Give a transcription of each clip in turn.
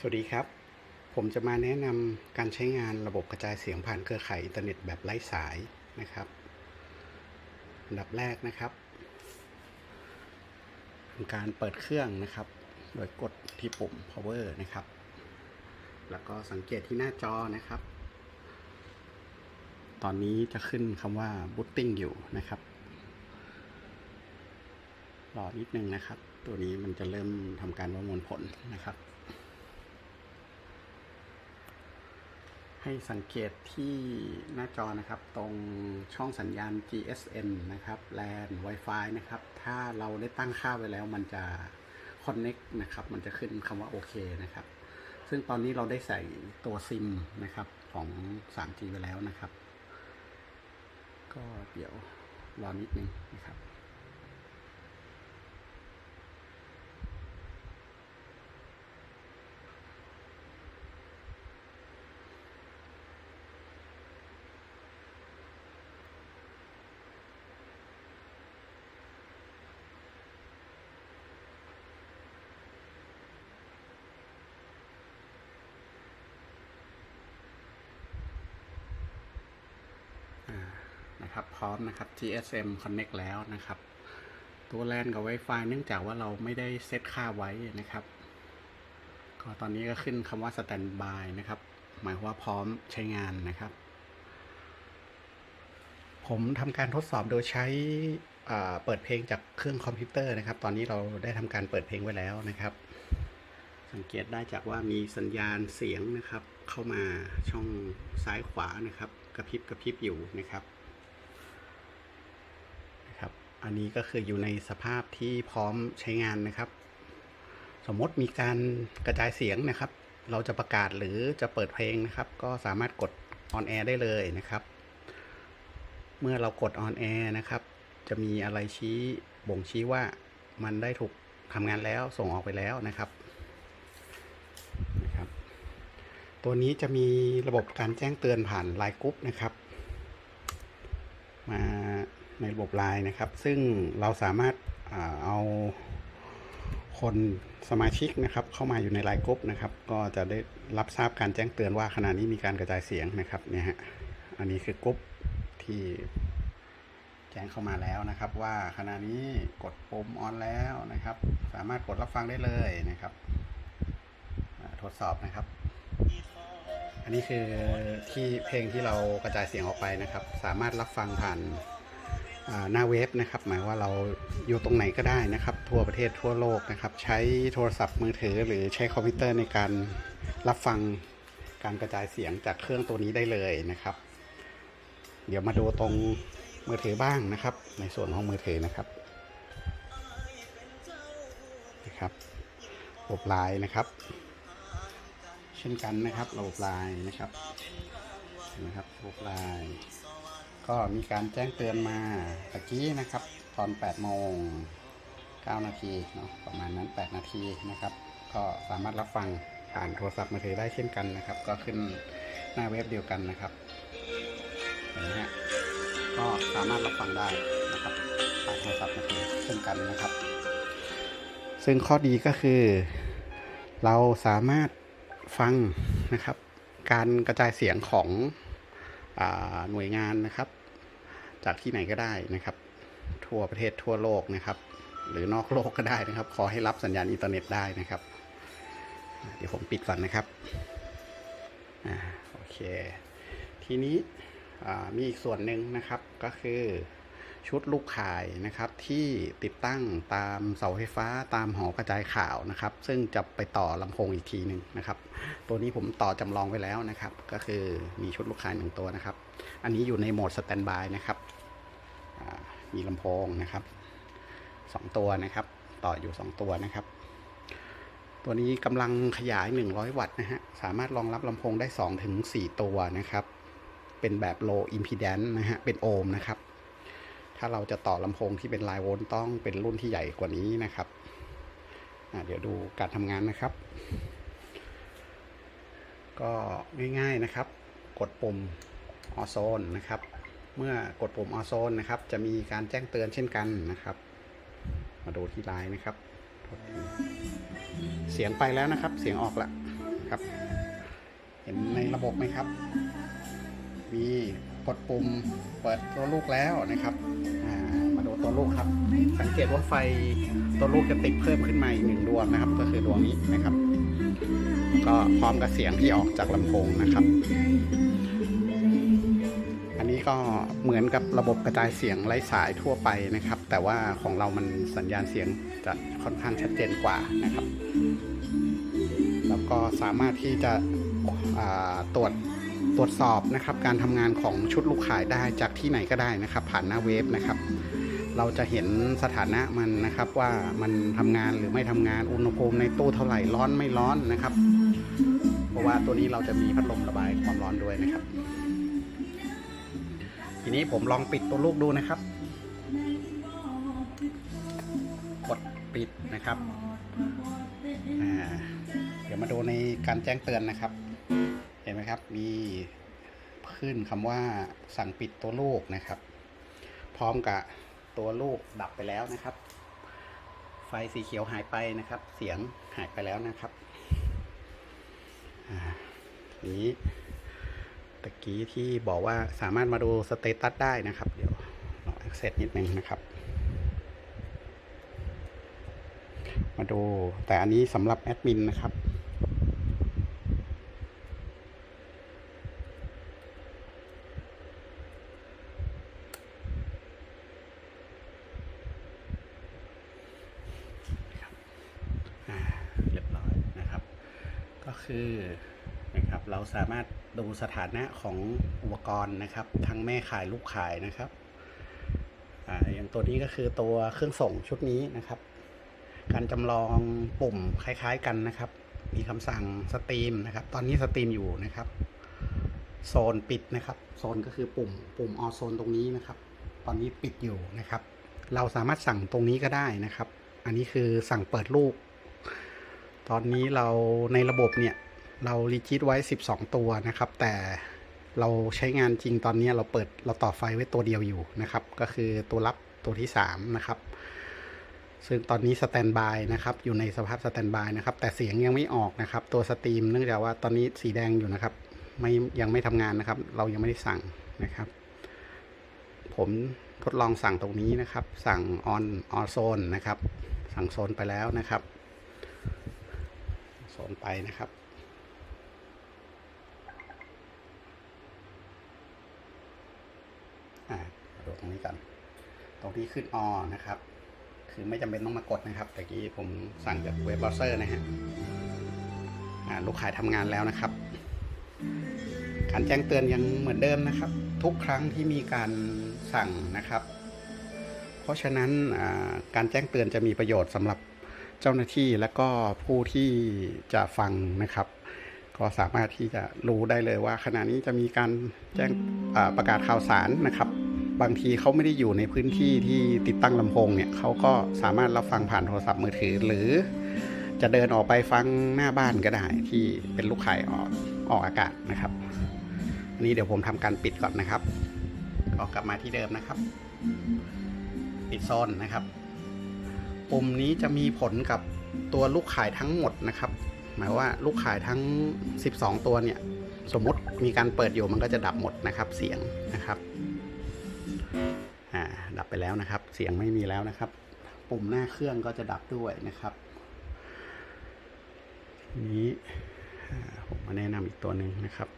สวัสดีครับ ผมจะมาแนะนำการใช้งานระบบกระจายเสียงผ่านเครือข่ายอินเทอร์เน็ตแบบไร้สายนะครับอันดับแรกนะครับทำการเปิดเครื่องนะครับ โดยกดที่ปุ่ม power นะครับ แล้วก็สังเกตที่หน้าจอนะครับ ตอนนี้จะขึ้นคำว่า booting อยู่นะครับ รอนิดนึงนะครับ ตัวนี้มันจะเริ่มทำการประมวลผลนะครับ ให้สังเกตที่หน้าจอนะครับ ตรงช่องสัญญาณ GSM นะครับ LAN Wi-Fi นะครับ ถ้าเราได้ตั้งค่าไว้แล้วมันจะ Connect นะครับ มันจะขึ้นคำว่าโอเคนะครับ ซึ่งตอนนี้เราได้ใส่ตัวซิมนะครับของ 3G ไปแล้วนะครับ ก็เดี๋ยวรอนิดนึงนะครับ นะครับ พร้อมนะครับ GSM Connect แล้วนะครับ ตัว LAN กับ Wi-Fi เนื่องจากว่าเราไม่ได้เซตค่าไว้นะครับ ก็ตอนนี้ก็ขึ้นคำว่า Standby นะครับ หมายความว่าพร้อมใช้งานนะครับ ผมทำการทดสอบโดยใช้เปิดเพลงจากเครื่องคอมพิวเตอร์นะครับ ตอนนี้เราได้ทำการเปิดเพลงไว้แล้วนะครับ สังเกตได้จากว่ามีสัญญาณเสียงนะครับ เข้ามาช่องซ้ายขวานะครับ กระพริบกระพริบอยู่นะครับ อันนี้ก็คืออยู่ในสภาพที่พร้อมใช้งานนะครับ สมมติมีการกระจายเสียงนะครับ เราจะประกาศหรือจะเปิดเพลงนะครับ ก็สามารถกด on air ได้เลยนะครับ เมื่อเรากด on air นะครับ จะมีอะไรชี้บ่งชี้ว่ามันได้ถูกทำงานแล้วส่งออกไปแล้วนะครับนะครับ ตัวนี้จะมีระบบการแจ้งเตือนผ่านไลน์กรุ๊ปนะครับ มา ในระบบไลน์นะครับ ซึ่งเราสามารถเอาคนสมาชิกนะครับ เข้ามาอยู่ในไลน์กรุ๊ปนะครับ ก็จะได้รับทราบการแจ้งเตือนว่าขณะนี้มีการกระจายเสียงนะครับเนี่ยฮะอันนี้คือกรุ๊ปที่แจ้งเข้ามาแล้วนะครับ ว่าขณะนี้กดปุ่มออนแล้วนะครับ สามารถกดรับฟังได้เลยนะครับทดสอบนะครับ อันนี้คือที่เพลงที่เรากระจายเสียงออกไปนะครับ สามารถรับฟังผ่าน หน้าเว็บนะครับ หมายว่าเราอยู่ตรงไหนก็ได้นะครับ ทั่วประเทศทั่วโลกนะครับ ใช้โทรศัพท์มือถือหรือใช้คอมพิวเตอร์ในการรับฟังการกระจายเสียงจากเครื่องตัวนี้ได้เลยนะครับ เดี๋ยวมาดูตรงมือถือบ้างนะครับ ในส่วนของมือถือนะครับนะครับระบบไลน์นะครับ เช่นกันนะครับระบบไลน์นะครับเห็นะครับระบบไลน์ ก็มีการแจ้งเตือนมาตะกี้นะครับ ตอน8โมง9นาทีเนาะประมาณนั้น 8 นาทีนะครับ ก็สามารถรับฟังผ่านโทรศัพท์มือถือได้เช่นกันนะครับ ก็ขึ้นหน้าเว็บเดียวกันนะครับเห็นไหมฮะก็สามารถรับฟังได้นะครับผ่านโทรศัพท์มือถือเช่นกันนะครับ ซึ่งข้อดีก็คือ เราสามารถฟังนะครับ การกระจายเสียงของอหน่วยงานนะครับ จากที่ไหนก็ได้นะครับ ทั่วประเทศทั่วโลกนะครับ หรือนอกโลกก็ได้นะครับ ขอให้รับสัญญาณอินเทอร์เน็ตได้นะครับ เดี๋ยวผมปิดก่อนนะครับอ่าโอเค ทีนี้มีอีกส่วนหนึ่งนะครับก็คือชุดลูกข่ายนะครับที่ติดตั้งตามเสาไฟฟ้าตามหอกระจายข่าวนะครับ ซึ่งจะไปต่อลำโพงอีกทีหนึ่งนะครับ ตัวนี้ผมต่อจำลองไว้แล้วนะครับ ก็คือมีชุดลูกข่ายหนึ่งตัวนะครับ อันนี้อยู่ในโหมดสแตนบายนะครับ มีลำโพงนะครับสองตัวนะครับ ต่ออยู่สองตัวนะครับ ตัวนี้กำลังขยาย 100 วัตต์นะฮะ สามารถรองรับลำโพงได้2ถึง4ตัวนะครับ เป็นแบบ low impedance นะฮะ เป็นโอห์มนะครับ ถ้าเราจะต่อลำโพงที่เป็นไลน์โวลต์ต้องเป็นรุ่นที่ใหญ่กว่านี้นะครับเดี๋ยวดูการทำงานนะครับ ก็ง่ายๆนะครับ กดปุ่มออโซนนะครับ เมื่อกดปุ่มออโซนนะครับ จะมีการแจ้งเตือนเช่นกันนะครับ มาดูที่ไลน์นะครับ เสียงไปแล้วนะครับ เสียงออกละครับ เห็นในระบบไหมครับ มีกดปุ่มเปิดตัวลูกแล้วนะครับมาดูตัวลูกครับ สังเกตว่าไฟตัวลูกจะติดเพิ่มขึ้นมาอีกหนึ่งดวงนะครับ ก็คือดวงนี้นะครับ ก็พร้อมกับเสียงที่ออกจากลำโพงนะครับ ก็เหมือนกับระบบกระจายเสียงไร้สายทั่วไปนะครับ แต่ว่าของเรามันสัญญาณเสียงจะค่อนข้างชัดเจนกว่านะครับ แล้วก็สามารถที่จะตรวจตรวจสอบนะครับ การทำงานของชุดลูกขายได้จากที่ไหนก็ได้นะครับ ผ่านหน้าเว็บนะครับ เราจะเห็นสถานะมันนะครับว่ามันทำงานหรือไม่ทำงานอุณหภูมิในตู้เท่าไหร่ร้อนไม่ร้อนนะครับ เพราะว่าตัวนี้เราจะมีพัดลมระบายความร้อนด้วยนะครับ ทีนี้ผมลองปิดตัวลูกดูนะครับ กดปิดนะครับ เดี๋ยวมาดูในการแจ้งเตือนนะครับ เห็นไหมครับ มีขึ้นคำว่าสั่งปิดตัวลูกนะครับ พร้อมกับตัวลูกดับไปแล้วนะครับ ไฟสีเขียวหายไปนะครับ เสียงหายไปแล้วนะครับนี้ ตะกี้ที่บอกว่าสามารถมาดูสเตตัสได้นะครับ เดี๋ยวเรา access นิดนึงนะครับ มาดูแต่อันนี้สำหรับแอดมินนะครับเรียบร้อยนะครับก็คือนะครับเราสามารถ ดูสถานะของอุปกรณ์นะครับ ทั้งแม่ขายลูกขายนะครับออย่างตัวนี้ก็คือตัวเครื่องส่งชุดนี้นะครับ การจำลองปุ่มคล้าย ๆกันนะครับ มีคำสั่งสตรีมนะครับ ตอนนี้สตรีมอยู่นะครับ โซนปิดนะครับ โซนก็คือปุ่มปุ่มออโซนตรงนี้นะครับ ตอนนี้ปิดอยู่นะครับ เราสามารถสั่งตรงนี้ก็ได้นะครับ อันนี้คือสั่งเปิดลูก ตอนนี้เราในระบบเนี่ย เรารีจิตไว้ 12 ตัวนะครับ แต่เราใช้งานจริงตอนนี้เราเปิดเราต่อไฟไว้ตัวเดียวอยู่นะครับ ก็คือตัวรับตัวที่ 3 นะครับ ซึ่งตอนนี้สแตนบายนะครับ อยู่ในสภาพสแตนบายนะครับ แต่เสียงยังไม่ออกนะครับ ตัวสตรีมเนื่องจากว่าตอนนี้สีแดงอยู่นะครับ ไม่ยังไม่ทำงานนะครับ เรายังไม่ได้สั่งนะครับ ผมทดลองสั่งตรงนี้นะครับ สั่งออนออโซนนะครับ สั่งโซนไปแล้วนะครับ โซนไปนะครับ อ่ามา ดูตรงนี้กัน ตรงที่ขึ้นออนะครับ คือไม่จำเป็นต้องมากดนะครับแต่กี้ผมสั่งจากเว็บเบราว์เซอร์นะฮะลูกขายทำงานแล้วนะครับ การแจ้งเตือนยังเหมือนเดิมนะครับ ทุกครั้งที่มีการสั่งนะครับ เพราะฉะนั้นการแจ้งเตือนจะมีประโยชน์สำหรับเจ้าหน้าที่และก็ผู้ที่จะฟังนะครับ ก็สามารถที่จะรู้ได้เลยว่าขณะนี้จะมีการแจ้งประกาศข่าวสารนะครับ บางทีเขาไม่ได้อยู่ในพื้นที่ที่ติดตั้งลำโพงเนี่ยเขาก็สามารถรับฟังผ่านโทรศัพท์มือถือ หรือจะเดินออกไปฟังหน้าบ้านก็ได้ที่เป็นลูกขายออกออกอากาศนะครับอันนี้เดี๋ยวผมทำการปิดก่อนนะครับก็กลับมาที่เดิมนะครับ ปิดโซนนะครับ ปุ่มนี้จะมีผลกับตัวลูกขายทั้งหมดนะครับ หมายว่าลูกขายทั้ง 12 ตัวเนี่ย สมมุติมีการเปิดอยู่มันก็จะดับหมดนะครับเสียงนะครับอ่า ดับไปแล้วนะครับ เสียงไม่มีแล้วนะครับ ปุ่มหน้าเครื่องก็จะดับด้วยนะครับ นี้ผมมาแนะนำอีกตัวหนึ่งนะครับ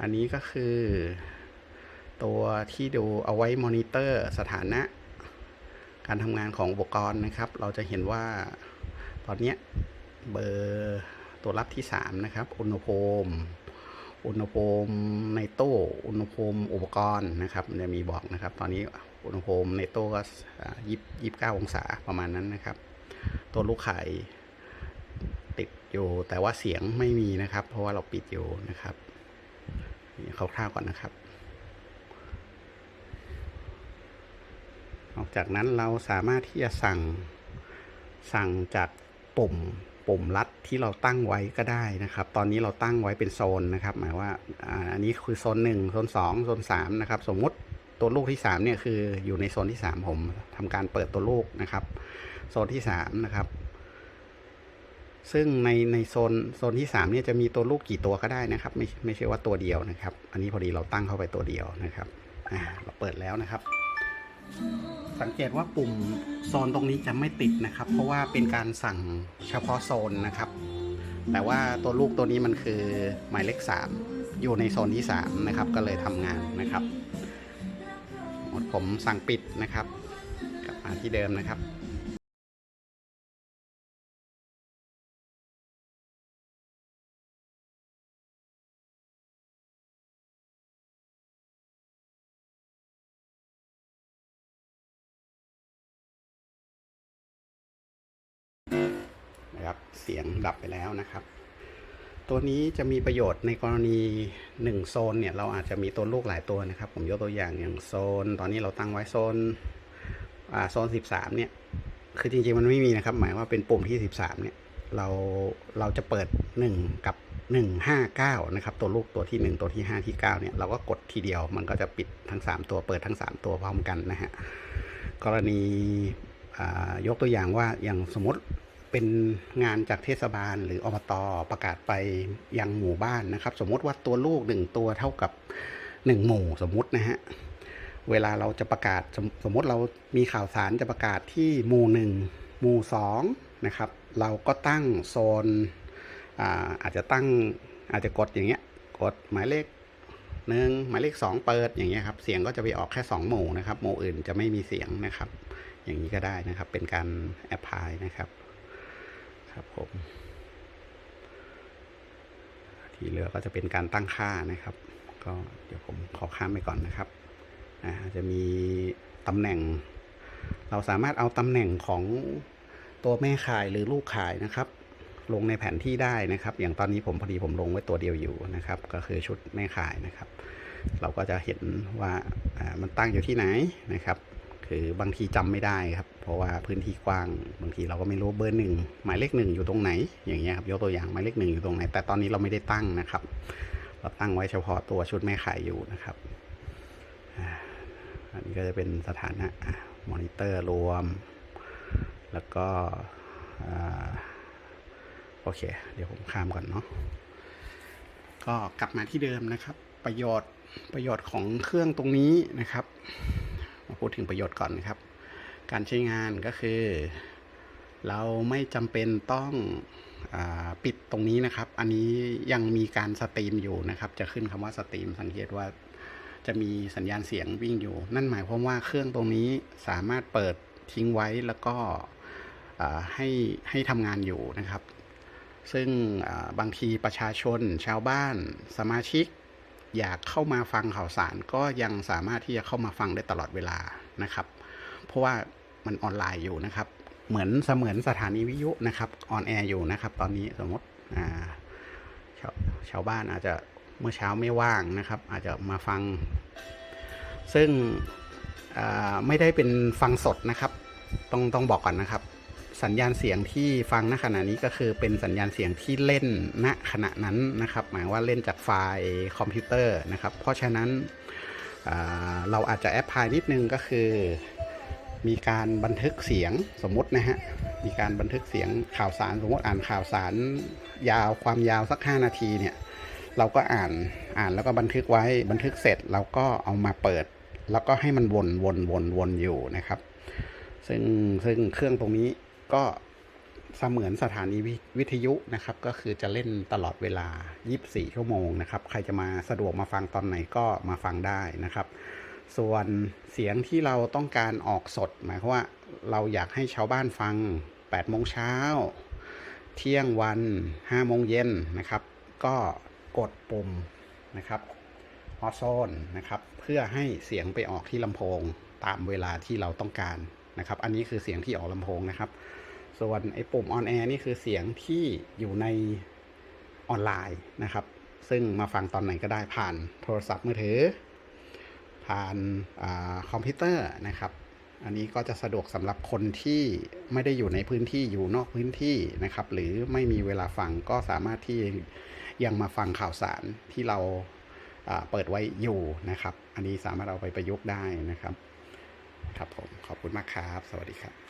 อันนี้ก็คือ ตัวที่ดูเอาไว้มอนิเตอร์สถานะ การทำงานของอุปกรณ์นะครับ เราจะเห็นว่าตอนนี้เบอร์ตัวรับที่ 3 นะครับ อุณหภูมิ อุณหภูมิในตู้ อุณหภูมิอุปกรณ์นะครับจะมีบอกนะครับ ตอนนี้อุณหภูมิในตู้ก็ยี่สิบเก้าองศาประมาณนั้นนะครับ ตัวลูกไข่ติดอยู่แต่ว่าเสียงไม่มีนะครับ เพราะว่าเราปิดอยู่นะครับคร่าวๆก่อนนะครับ นอกจากนั้นเราสามารถที่จะสั่งสั่งจากปุ่ม ปุ่มลัดที่เราตั้งไว้ก็ได้นะครับ ตอนนี้เราตั้งไว้เป็นโซนนะครับ หมายว่าอันนี้คือโซนหนึ่งโซนสองโซนสามนะครับ สมมุติตัวลูกที่สามเนี่ยคืออยู่ในโซนที่สามผมทำการเปิดตัวลูกนะครับ โซนที่สามนะครับ ซึ่งในในโซนโซนที่3เนี่ยจะมีตัวลูกกี่ตัวก็ได้นะครับ ไม่ไม่ใช่ว่าตัวเดียวนะครับ อันนี้พอดีเราตั้งเข้าไปตัวเดียวนะครับ อ่าเราเปิดแล้วนะครับ สังเกตว่าปุ่มโซนตรงนี้จะไม่ติดนะครับ เพราะว่าเป็นการสั่งเฉพาะโซนนะครับ แต่ว่าตัวลูกตัวนี้มันคือหมายเลข 3 อยู่ในโซนที่ 3 นะครับ ก็เลยทำงานนะครับหมดผมสั่งปิดนะครับ กลับมาที่เดิมนะครับ สียงดับไปแล้วนะครับ ตัวนี้จะมีประโยชน์ในกรณี 1 โซนเนี่ยเราอาจจะมีตัวลูกหลายตัวนะครับ ผมยกตัวอย่างอย่างโซน ตอนนี้เราตั้งไว้โซนอ่าโซน 13 เนี่ย คือจริงๆมันไม่มีนะครับ หมายว่าเป็นปุ่มที่ 13 เนี่ยเราเราจะเปิด 1 กับ 159 นะครับ ตัวลูกตัวที่ 1 ตัวที่ 5 ที่ 9 เนี่ย เราก็กดทีเดียวมันก็จะปิดทั้ง 3 ตัวเปิดทั้ง 3 ตัวพร้อมกันนะฮะ กรณียกตัวอย่างว่าอย่างสมมติ เป็นงานจากเทศบาลหรืออบตอประกาศไปยังหมู่บ้านนะครับ สมมติว่าตัวลูกหนึ่งตัวเท่ากับหนึ่งหมู่สมมตินะฮะเวลาเราจะประกาศสมสมมติเรามีข่าวสารจะประกาศที่หมู่หนึ่งหมู่สองนะครับ เราก็ตั้งโซนอาอาจจะตั้งอาจจะกดอย่างเงี้ยกดหมายเลขหนึ่งหมายเลขสองเปิดอย่างเงี้ยครับเสียงก็จะไปออกแค่สองหมู่นะครับหมู่อื่นจะไม่มีเสียงนะครับ อย่างนี้ก็ได้นะครับเป็นการแอปพลายนะครับ ครับผม ที่เหลือก็จะเป็นการตั้งค่านะครับ ก็เดี๋ยวผมขอข้ามไปก่อนนะครับอ่าจะมีตำแหน่ง เราสามารถเอาตำแหน่งของตัวแม่ข่ายหรือลูกข่ายนะครับ ลงในแผนที่ได้นะครับ อย่างตอนนี้ผมพอดีผมลงไว้ตัวเดียวอยู่นะครับ ก็คือชุดแม่ข่ายนะครับ เราก็จะเห็นว่ามันตั้งอยู่ที่ไหนนะครับ คือบางทีจำไม่ได้ครับ เพราะว่าพื้นที่กว้าง บางทีเราก็ไม่รู้เบอร์หนึ่งหมายเลขหนึ่งอยู่ตรงไหน อย่างเงี้ยครับยกตัวอย่างหมายเลขหนึ่งอยู่ตรงไหน แต่ตอนนี้เราไม่ได้ตั้งนะครับ เราตั้งไว้เฉพาะตัวชุดแม่ขายอยู่นะครับ อันนี้ก็จะเป็นสถานะมอนิเตอร์รวม แล้วก็โอเค เดี๋ยวผมข้ามก่อนเนาะก็กลับมาที่เดิมนะครับ ประโยชน์ประโยชน์ของเครื่องตรงนี้นะครับ มาพูดถึงประโยชน์ก่อนนะครับ การใช้งานก็คือ เราไม่จำเป็นต้องอปิดตรงนี้นะครับ อันนี้ยังมีการสตรีมอยู่นะครับ จะขึ้นคำว่าสตรีมสังเกตว่าจะมีสัญญาณเสียงวิ่งอยู่ นั่นหมายความว่าเครื่องตรงนี้สามารถเปิดทิ้งไว้แล้วก็ให้ให้ทำงานอยู่นะครับ ซึ่งบางทีประชาชนชาวบ้านสมาชิก อยากเข้ามาฟังข่าวสารก็ยังสามารถที่จะเข้ามาฟังได้ตลอดเวลานะครับ เพราะว่ามันออนไลน์อยู่นะครับ เหมือนเสมือนสถานีวิทยุนะครับออนแอร์อยู่นะครับ ตอนนี้สมมติชาวชาวบ้านอาจจะเมื่อเช้าไม่ว่างนะครับ อาจจะมาฟัง ซึ่งไม่ได้เป็นฟังสดนะครับ ต้องต้องบอกก่อนนะครับ สัญญาณเสียงที่ฟังณขณะนี้ก็คือเป็นสัญญาณเสียงที่เล่นณขณะนั้นนะครับ หมายว่าเล่นจากไฟล์คอมพิวเตอร์นะครับ เพราะฉะนั้นเราอาจจะแอปพลายนิดนึงก็คือ มีการบันทึกเสียงสมมตินะฮะมีการบันทึกเสียงข่าวสารสมมติอ่านข่าวสารยาวความยาวสัก 5 นาทีเนี่ยเราก็อ่านอ่านแล้วก็บันทึกไว้บันทึกเสร็จเราก็เอามาเปิด แล้วก็ให้มันวนวนวนวนอยู่นะครับ ซึ่งซึ่งเครื่องตรงนี้ ก็เสมือนสถานีวิทยุนะครับ ก็คือจะเล่นตลอดเวลา 24 ชั่วโมงนะครับ ใครจะมาสะดวกมาฟังตอนไหนก็มาฟังได้นะครับ ส่วนเสียงที่เราต้องการออกสด หมายความว่าเราอยากให้ชาวบ้านฟัง 8 โมงเช้า เที่ยงวัน 5 โมงเย็นนะครับ ก็กดปุ่มนะครับออโซนนะครับ เพื่อให้เสียงไปออกที่ลำโพงตามเวลาที่เราต้องการ นะครับ อันนี้คือเสียงที่ออกลำโพงนะครับ ส่วนไอ้ปุ่มออนแอร์นี่คือเสียงที่อยู่ในออนไลน์นะครับ ซึ่งมาฟังตอนไหนก็ได้ผ่านโทรศัพท์มือถือ ผ่านอาคอมพิวเตอร์นะครับ อันนี้ก็จะสะดวกสำหรับคนที่ไม่ได้อยู่ในพื้นที่อยู่นอกพื้นที่นะครับ หรือไม่มีเวลาฟังก็สามารถที่ยังมาฟังข่าวสารที่เราอ่าเปิดไว้อยู่นะครับ อันนี้สามารถเอาไปประยุกต์ได้นะครับ ครับผมขอบคุณมากครับ สวัสดีครับ